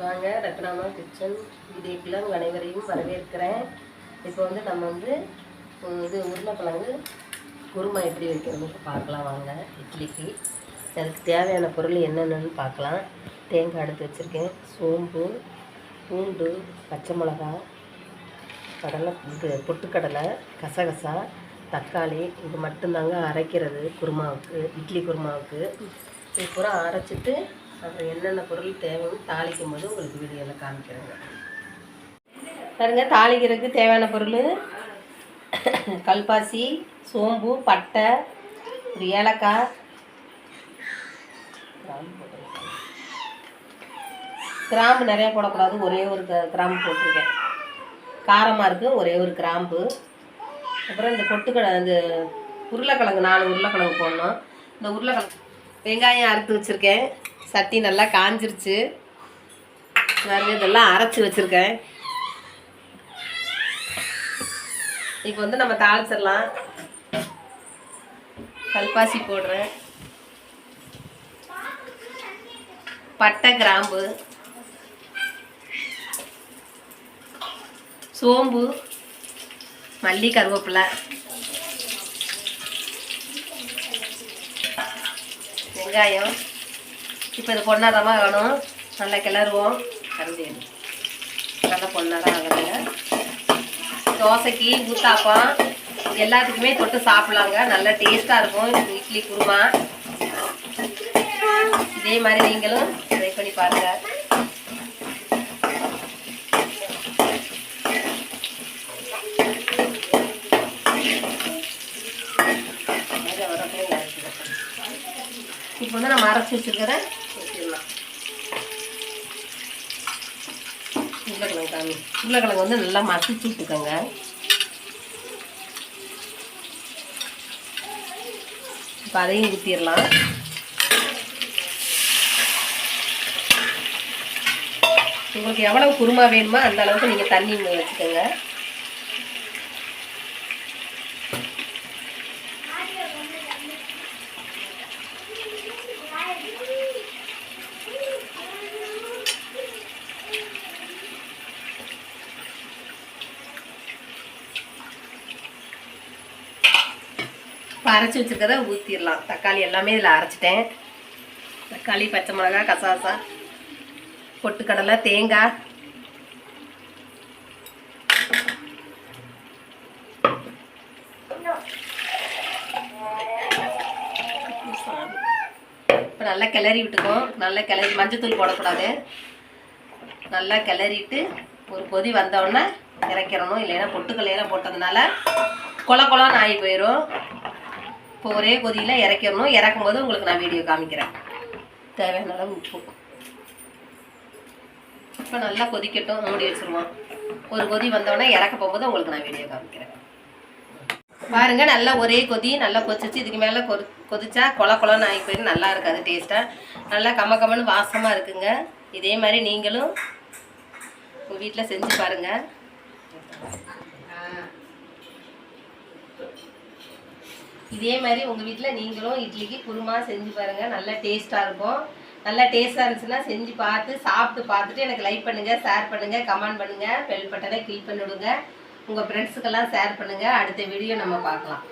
வாங்க ரத்னாமா கிச்சன். வீடியோக்குள்ள உங்கள் அனைவரையும் வரவேற்கிறேன். இப்போ வந்து நம்ம வந்து இது உருளைக்கிழங்கு குருமா எப்படி வைக்கிறதுன்னு பார்க்கலாம் வாங்க இட்லிக்கு. அதுக்கு தேவையான பொருள் என்னென்னு பார்க்கலாம். தேங்காய் எடுத்து வச்சுருக்கேன். சோம்பு பூண்டு பச்சை மிளகா கடலை இது பொட்டுக்கடலை கசகசா தக்காளி. இது மட்டும்தாங்க அரைக்கிறது குருமாவுக்கு இட்லி குருமாவுக்கு. இது பூரா அரைச்சிட்டு அப்புறம் என்னென்ன பொருள் தேவைன்னு தாளிக்கும் போது உங்களுக்கு வீடியோவில் காமிக்கிறேங்க. பாருங்க தாளிக்கிறதுக்கு தேவையான பொருள். கல்பாசி சோம்பு பட்டை ஒரு ஏலக்காய். கிராம்பு நிறையா கிராம்பு போடக்கூடாது ஒரே ஒரு க- கிராம்பு போட்டிருக்கேன். காரமாக இருக்குது ஒரே ஒரு கிராம்பு. அப்புறம் இந்த பொட்டுக்கடை இந்த உருளைக்கிழங்கு நாலு உருளைக்கிழங்கு போடணும். இந்த உருளைக்கிழங்கு வெங்காயம் அறுத்து வச்சுருக்கேன். சட்டி நல்லா காஞ்சிருச்சு. பாருங்க இதெல்லாம் அரைச்சி வச்சுருக்கேன். இப்போ வந்து நம்ம தாளிச்சிடலாம். கல்பாசி போடுறேன். பட்டை கிராம்பு. சோம்பு. மல்லி கருவேப்பிலை. வெங்காயம். இப்போ இது பொன்னாரமாக வேணும். நல்லா கிளறுவோம். கரண்டி நல்லா பொன்னாரம் ஆகுதுங்க. தோசைக்கு ஊத்தாப்பம் எல்லாத்துக்குமே தொட்டு சாப்பிட்லாங்க. நல்லா டேஸ்ட்டாக இருக்கும். இட்லி குருமா. இதே மாதிரி நீங்களும் ட்ரை பண்ணி பாருங்கள் இப்போ வந்து நம்ம அரைச்சி வச்சுருக்கிறேன். ஊற்றிடலாம் உருளைக்கிழங்கு காமி உருளைக்கிழங்கு வந்து நல்லா மசிச்சு விட்டுக்கோங்க. இப்போ அதையும் ஊற்றிடலாம் உங்களுக்கு எவ்வளவு குருமா வேணுமோ அந்த அளவுக்கு நீங்கள் தண்ணி வச்சுக்கோங்க. அரைச்சி வச்சுருக்கத ஊற்றிடலாம் தக்காளி எல்லாமே இதில் அரைச்சிட்டேன். தக்காளி பச்சை மிளகா கசாசா பொட்டுக்கடலை தேங்காய். இப்போ நல்லா கிளறி விட்டுக்கோம் நல்லா கிளறி மஞ்சத்தூள் போடக்கூடாது. நல்லா கிளறிட்டு ஒரு கொதி வந்தோடனே இறக்கிறணும் இல்லைன்னா பொட்டுக்கல்லையெல்லாம் போட்டதுனால கொல கொலன்னு ஆகி போயிடும் இப்போ ஒரே கொதியில் இறக்கிடணும். இறக்கும் போது உங்களுக்கு நான் வீடியோ காமிக்கிறேன். தேவையான அளவு உப்பு. இப்போ நல்லா கொதிக்கட்டும். மூடி வச்சிருவோம். ஒரு கொதி வந்தோடனே இறக்க போகும்போது உங்களுக்கு நான் வீடியோ காமிக்கிறேன். பாருங்க நல்லா ஒரே கொதி நல்லா கொதிச்சு இதுக்கு மேலே கொதி கொதிச்சா கொல கொலன்னு ஆகி போயிடும். நல்லா இருக்காது டேஸ்ட்டாக நல்லா கம கமன்னு வாசமாக இருக்குங்க. இதே மாதிரி நீங்களும் உங்கள் வீட்டில் செஞ்சு பாருங்கள் இதே மாதிரி உங்கள் வீட்டில் நீங்களும் இட்லிக்கு குருமா செஞ்சு பாருங்கள் நல்லா டேஸ்ட்டாக இருக்கும். நல்லா டேஸ்ட்டாக இருந்துச்சுன்னா செஞ்சு பார்த்து சாப்பிட்டு பார்த்துட்டு எனக்கு லைக் பண்ணுங்கள் ஷேர் பண்ணுங்கள் கமெண்ட் பண்ணுங்கள் பெல் பட்டனை கிளிக் பண்ணிவிடுங்க உங்கள் ஃப்ரெண்ட்ஸுக்கெல்லாம் ஷேர் பண்ணுங்கள் அடுத்த வீடியோ நம்ம பார்க்கலாம்.